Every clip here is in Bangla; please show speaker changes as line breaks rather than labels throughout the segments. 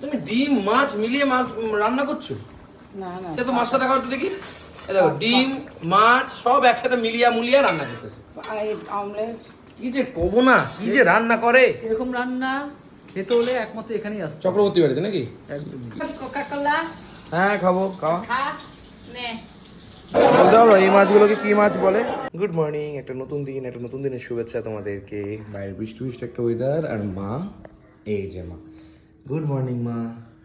তুমি ডিম মাছ মিলিয়ে মাছ রান্না করছ?
না না।
দেখো মাছটা দেখো একটু দেখি। এই দেখো ডিম মাছ সব একসাথে মিলিয়া মুলিয়া রান্না করতেছে।
অমলেট
কি যে কবো না? কি যে রান্না করে?
এরকম রান্না খেতে হলে একমাত্র এখানেই আসছে
চক্রবর্তী বাড়িতে নাকি?
একদম।
কোকা কোলা
হ্যাঁ খাব খাওয়া
খা নে।
বলতে পারো এই মাছগুলোকে কি মাছ বলে? গুড মর্নিং একটা নতুন দিন একটা নতুন দিনের শুভেচ্ছা তোমাদেরকে। বাইরের বৃষ্টি বৃষ্টি একটা ওয়েদার আর মা এই যে মা। গুড মর্নিং মা।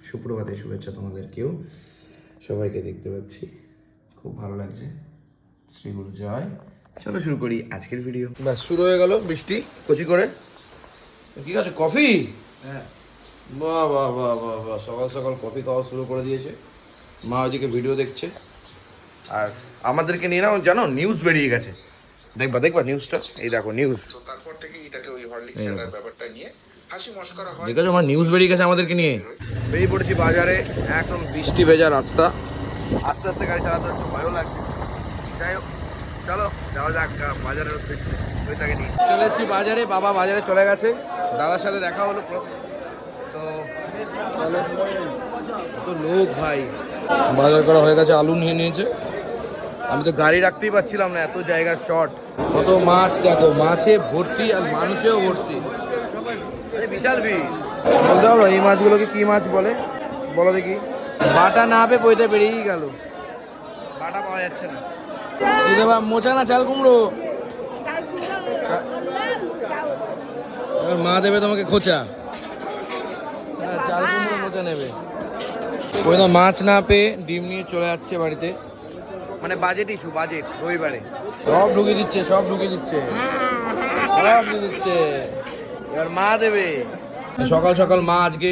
সুপ্রভাতের শুভেচ্ছা তোমাদেরকেও। সবাইকে দেখতে পাচ্ছি। খুব ভালো লাগছে। শ্রীগুরু জয়। চলো শুরু করি আজকের ভিডিও ব্যাস শুরু হয়ে গেল বৃষ্টি কচি করে। কি আছে কফি?
হ্যাঁ।
বাহ বাহ বাহ বাহ বাহ। সকাল সকাল কফি খাওয়া শুরু করে দিয়েছে। মা ওইদিকে ভিডিও দেখছে। আর আমাদেরকে নিয়ে নাও জানো নিউজ বেরিয়ে গেছে। দেখবা দেখবা নিউজটা এই দেখো নিউজ
তো তারপর থেকে এটাকে ওই হরলিক্স ব্যাপারটা নিয়ে
দেখেছ আমার নিউজ বেরিয়ে গেছে আমাদেরকে নিয়ে। বেরিয়ে পড়েছি বাজারে একদম বৃষ্টি ভেজা রাস্তা। আস্তে আস্তে গাড়ি চালাতে হচ্ছে ভয়ও লাগছে। যাই হোক চলো যাওয়া যাক বাজারের উদ্দেশ্যে ওই তাকে নিয়ে। চলে এসেছি বাজারে বাবা বাজারে চলে গেছে। দাদার সাথে দেখা হলো তো চলো। তো লোক ভাই। বাজার করা হয়ে গেছে আলু নিয়ে নিয়েছে। আমি তো গাড়ি রাখতেই পারছিলাম না এত জায়গার শর্ট কত মাছ দেখো মাছে ভর্তি আর মানুষেও ভর্তি। বিশাল ভিড়। বলতে পারো এই মাছগুলোকে কি মাছ বলে? বলো দেখি। বাটা না পেয়ে বইতে বেরিয়েই গেল। বাটা পাওয়া যাচ্ছে না। কি দেবা মোচা না চাল কুমড়ো? মা দেবে তোমাকে খোঁচা। হ্যাঁ চাল কুমড়ো মোচা নেবে। ওই তো মাছ না পেয়ে ডিম নিয়ে চলে যাচ্ছে বাড়িতে। মানে বাজেট ইস্যু বাজেট রবিবারে। সব ঢুকিয়ে দিচ্ছে সব ঢুকিয়ে দিচ্ছে। সব দিয়ে দিচ্ছে। এবার মা দেবে। সকাল সকাল মা আজকে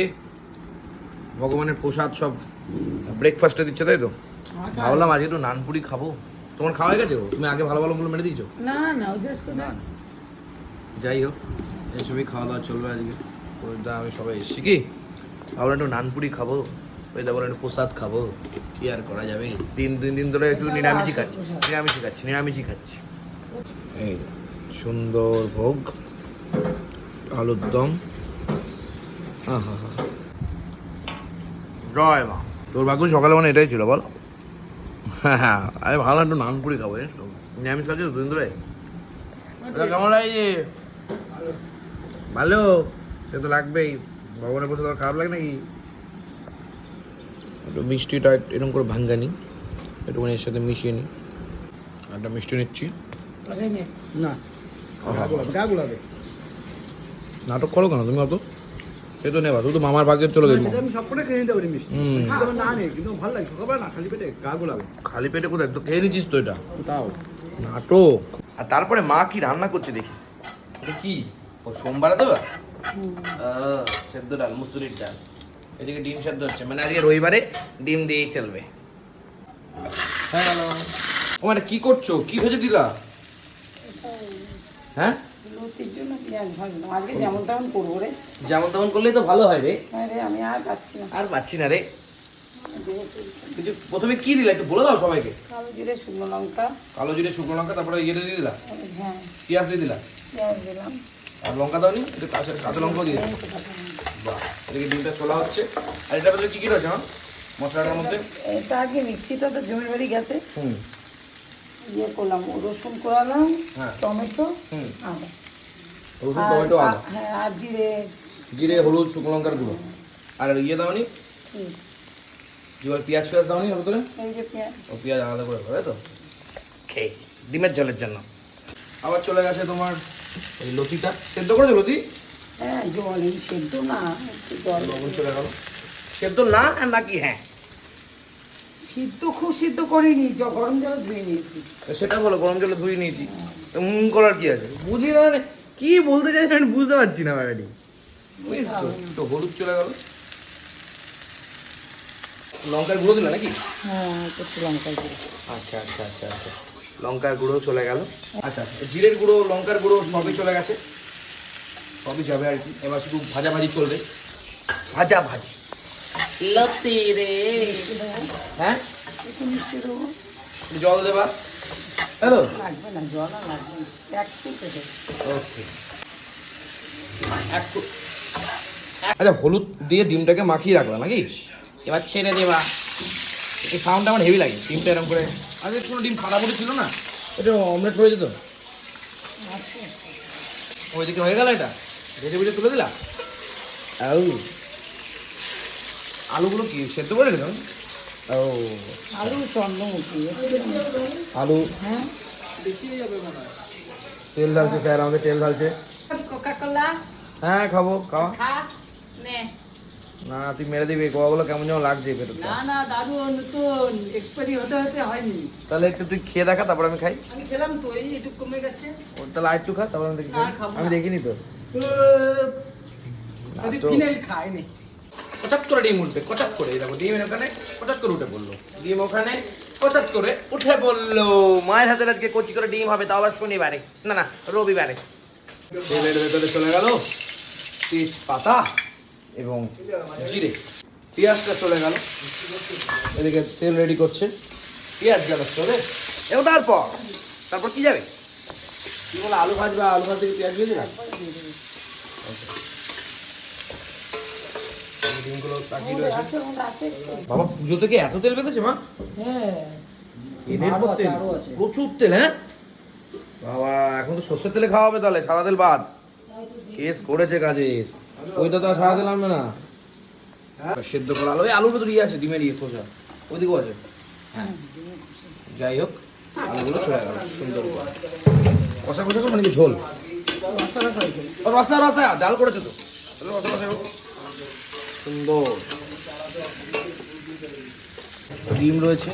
ভগবানের প্রসাদ সব ব্রেকফাস্টে দিচ্ছে তাই তো? ভাবলাম আজকে একটু নানপুরি খাব। তোমার খাওয়া হয়ে গেছে? তুমি আগে ভালো ভালো গুলো মেরে দিয়েছ?
না না ও
যাই হোক এইসবই খাওয়া দাওয়া চলবে আজকে। ওইটা আমি সবাই এসেছি কি? ভাবলাম একটু নানপুরি খাব। ওই দেখো একটু প্রসাদ খাব। কি আর করা যাবে? তিন তিন দিন ধরে একটু নিরামিষই খাচ্ছি। নিরামিষই খাচ্ছি নিরামিষই খাচ্ছি। এই সুন্দর ভোগ। আলুর দম। হা জয় মা। তোর ভাগ্য সকালে মানে এটাই ছিল বল। হ্যাঁ হ্যাঁ আরে ভালো একটু নাম নানপুরি খাব জানিস তো। নিরামিষ খাচ্ছি দুদিন ধরে? কেমন লাগছে? ভালো। সে তো লাগবেই। ভগবানের বসে তোর খারাপ লাগে নাকি? একটু মিষ্টিটা এরকম করে ভাঙ্গানি একটুখানি এর সাথে মিশিয়ে নিই একটা মিষ্টি নিচ্ছি।
না।
নাটক করো কেন? তুমি অত সে তো নেবা তুই তো মামার ভাগের চলে গেলি
সেটা আমি সবকটা খেয়ে নিতে পারি মিষ্টি।
হুম।
না নেই কিন্তু ভালো লাগে। সকালবেলা না খালি পেটে গা গোলাবে।
খালি পেটে কোথায়? তো খেয়ে নিচ্ছিস তো এটা?
তাও।
নাটক। আর তারপরে মা কি রান্না করছে দেখি? এটা কি? ও সোমবারে দেবা? আহ, সেদ্ধ ডাল মুসুরির ডাল। এদিকে ডিম সেদ্ধ হচ্ছে। মানে আজকে রবিবারে ডিম দিয়েই চলবে। হ্যালো। ও মানে কি করছ? কি ভেজে দিলা? হ্যাঁ?
লুচির জন্য পেঁয়াজ ভাজলাম আজকে যেমন তেমন করব রে।
যেমন তেমন করলেই তো ভালো হয় রে।
আরে আমি আর পাচ্ছি না।
আর পাচ্ছি না রে। কিন্তু প্রথমে কি দিলা? একটু বলে দাও সবাইকে।
কালো জিরে শুকনো লঙ্কা।
কালো জিরে শুকনো লঙ্কা তারপরে ইয়েটা দিয়ে দিলা?
হ্যাঁ।
পেঁয়াজ দিয়ে দিলা?
পেঁয়াজ দিলাম।
আর লঙ্কা দাওনি? একটু কাঁচা কাঁচা লঙ্কাও দিয়ে বাহ এদিকে ডিমটা ছোলা হচ্ছে। আর এটার মধ্যে কি কি রয়েছে মশলাটার মধ্যে?
এটা আগে মিক্সিটা তো জমির বাড়ি গেছে।
হুম।
ইয়ে করলাম রসুন করালাম
হ্যাঁ।
টমেটো
হুম।
আদা।
রসুন টমেটো আদা।
হ্যাঁ আর জিরে।
জিরে হলুদ শুকনো লঙ্কার গুঁড়ো। আর ইয়ে দাওনি?
হুম,
পেঁয়াজ পেঁয়াজ দাওনি ওর ভিতরে?
এই যে পেঁয়াজ।
ও পেঁয়াজ আলাদা করে হবে তো? খেয়ে ডিমের ঝোলের জন্য। আবার চলে গেছে তোমার এই লতিটা। সেদ্ধ করেছ লতি?
হ্যাঁ জল এই সেদ্ধ না জল
চলে গেল। সেদ্ধ না আর নাকি হ্যাঁ?
সিদ্ধ খুব সিদ্ধ করিনি জ- গরম জল ধুয়ে নিয়েছি।
সেটা বলো গরম জলে ধুয়ে নিয়েছি। তো হুম করার কি আছে? বুঝি না মানে কি বলতে চাইছি আমি বুঝতে পারছি না ব্যাপারটি। তো হলুদ চলে গেল। লঙ্কার গুঁড়ো দিলা নাকি?
হ্যাঁ একটু
আচ্ছা আচ্ছা আচ্ছা আচ্ছা। লঙ্কার গুঁড়ো চলে গেল। আচ্ছা জিরের গুঁড়ো লঙ্কার গুঁড়ো সবই চলে গেছে। সবই যাবে আর কি। এবার শুধু ভাজা ভাজি চলবে। ভাজা ভাজি লতি রে। হ্যাঁ? জল দেবা। হ্যালো?
লাগবে না জল লাগবে না এক
ওকে। আচ্ছা হলুদ দিয়ে ডিমটাকে মাখিয়ে রাখলাম নাকি? এবার ছেড়ে দেবা। এই সাউন্ডটা আমার হেভি লাগে ডিমটা এরকম করে আগে কোনো ডিম ফাটাফুটি ছিল না? এটা অমলেট হয়ে যেত ওইদিকে হয়ে গেল এটা। ভেজে ভেজে তুলে দিলা? আউ আলুগুলো কি সেদ্ধ করে রেখেছো? ও।
আলু চন্দ্রমুখী
আলু?
হ্যাঁ।
তেল ঢালছে স্যার আমাদের তেল ঢালছে। হ্যাঁ খাব খাওয়া
না।
তুই মেরে দিবি গোয়াগুলো কেমন যেন লাগছে পেটে
না না দারুণ নতুন। এক্সপায়ারি হতে হতে হয়নি।
তাহলে একটু তুই খেয়ে দেখা তারপর আমি খাই।
আমি খেলাম তো এই একটু কমে গেছে।
তাহলে আর একটু খা তারপর আমি দেখি। আমি দেখিনি তো। না তো।
ফিনাইল খায়নি
কচাত করে ডিম উঠবে কচাত করে দেখো ডিম ওখানে কচাত করে উঠে পড়ল। ডিম ওখানে কচাত করে উঠে পড়ল। মায়ের হাতে আজকে কচি করে ডিম হবে তাও আবার শনিবারে। না না রবিবারে। তেলের ভেতরে চলে গেল তেজপাতা এবং জিরে। পেঁয়াজটা চলে গেল। এদিকে তেল রেডি করছে। পেঁয়াজ গেল চলে এবং তারপর? তারপর কি যাবে? কি বলে আলু ভাজবা আলু ভাজ থেকে পেঁয়াজ ভেজে না? ডিমগুলো তাকিয়ে রয়েছে। বাবা পুজো থেকে এত তেল বেঁধেছে মা?
হ্যাঁ।
এদের পর তেল? প্রচুর তেল হ্যাঁ? বাবা এখন তো সর্ষের তেলে খাওয়া হবে তাহলে সাদা তেল বাদ। কেস করেছে কাজের ওইটা তো আর সাদা তেল আনবে না। সেদ্ধ করা আলু ওই আলুর ভেতরে ইয়ে আছে ডিমের ইয়ে খোসা। ওইদিকেও আছে। হ্যাঁ। যাই হোক আলুগুলো চলে গেল সুন্দর কষা কষা করে মানে কি ঝোল রসা রসা ডাল করেছে তো? রসা রসা। সুন্দর। ডিম রয়েছে।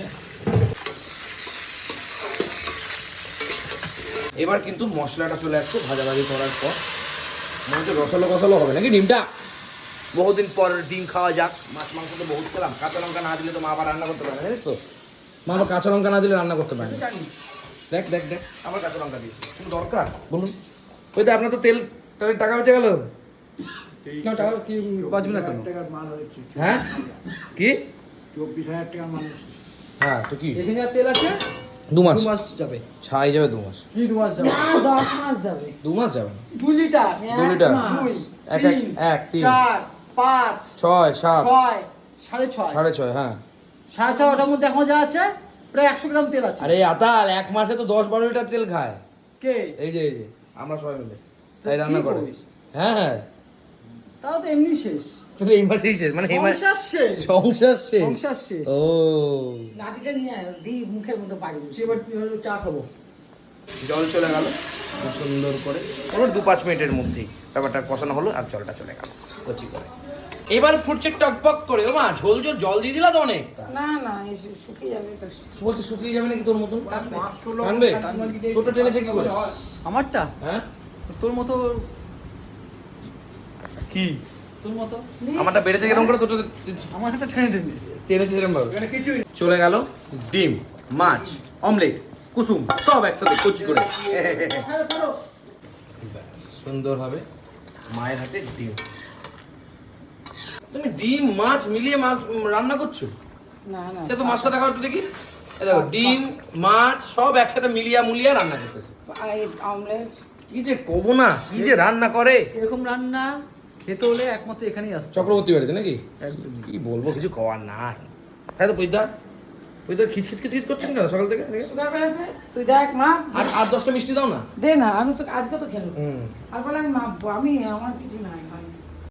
এবার কিন্তু মশলাটা চলে আসছে ভাজাভাজি করার পর। মনে হচ্ছে রসালো কষালো হবে নাকি ডিমটা? বহুদিন পর ডিম খাওয়া যাক। মাছ মাংস তো বহুত খেলাম। কাঁচা লঙ্কা না দিলে তো মা আবার রান্না করতে পারে জানিস তো? মা আবার কাঁচা লঙ্কা না দিলে রান্না করতে পারে দেখ দেখ দেখ। আবার কাঁচা লঙ্কা দিয়েছি কোনো দরকার? বলুন। ওই তো আপনার তো তেল তেলের টাকা বেঁচে গেল।
কেন টাকা কি বাঁচবে না কেন?
হ্যাঁ কি?
চব্বিশ হাজার টাকার মানুষ
হ্যাঁ তো কি?
এখানে তেল আছে?
দু মাস।
মাস যাবে।
ছাই যাবে দু মাস।
কি দু মাস যাবে?
না দশ মাস যাবে।
দু মাস যাবে
দু লিটার?
দু লিটার। এক এক এক তিন।
চার পাঁচ
ছয় সাত।
ছয় সাড়ে ছয়।
সাড়ে ছয় হ্যাঁ।
সাড়ে ছয় ওটার মধ্যে এখন যা আছে প্রায় একশো গ্রাম তেল আছে।
আরে আতাল এক মাসে তো দশ বারো লিটার তেল খায়।
কে?
এই যে এই যে আমরা সবাই মিলে। তাই রান্না করে? হ্যাঁ হ্যাঁ।
তাও তো এমনি শেষ।
তাহলে এই মাসেই শেষ মানে এই মাসে
শেষ।
সংসার শেষ?
সংসার শেষ।
ও।
লাঠিটা নিয়ে আয় দি মুখের মধ্যে পাড়ি
এবার চা খাব।
জল চলে গেল। খুব সুন্দর করে। ওর দু পাঁচ মিনিটের মধ্যেই ব্যাপারটা কষানো হলো আর জলটা চলে গেল। কচি করে। এবার ফুটছে টকপক করে। ও মা ঝোল ঝোল জল দিয়ে দিলা তো অনেকটা
না না শুকিয়ে যাবে তো।
বলতে শুকিয়ে যাবে নাকি তোর মতন? টানবে। তোরটা টেনেছে কি করে?
আমারটা?
হ্যাঁ?
তোর মতো
কি?
তোর মতো?
আমারটা বেড়েছে করে?
টেনে টেনে
ভাবে? চলে গেল ডিম মাছ অমলেট কুসুম সব একসাথে কচি করে। সুন্দর হবে মায়ের হাতে ডিম। তুমি ডিম মাছ মিলিয়ে মাছ রান্না করছ?
না না।
তো মাছটা দেখাও একটু দেখি দেখো ডিম মাছ সব একসাথে মিলিয়া মুলিয়া রান্না করতেছে।
অমলেট।
কি যে কবো না কি যে রান্না করে।
এরকম রান্না খেতে হলে একমাত্র এখানেই আসছে
চক্রবর্তী বাড়িতে নাকি?
একদম
কি বলব কিছু কওয়ার নাই। হ্যাঁ তো পৈদা পৈদা খিচখিচ খিচখিচ করছেন কেন সকাল থেকে?
সুগার বেড়েছে। তুই দেখ মা।
আর আর দশটা মিষ্টি দাও না।
দে না আমি তো আজকে তো খেলো। আর বলে আমি মা আমি আমার কিছু নাই ভাই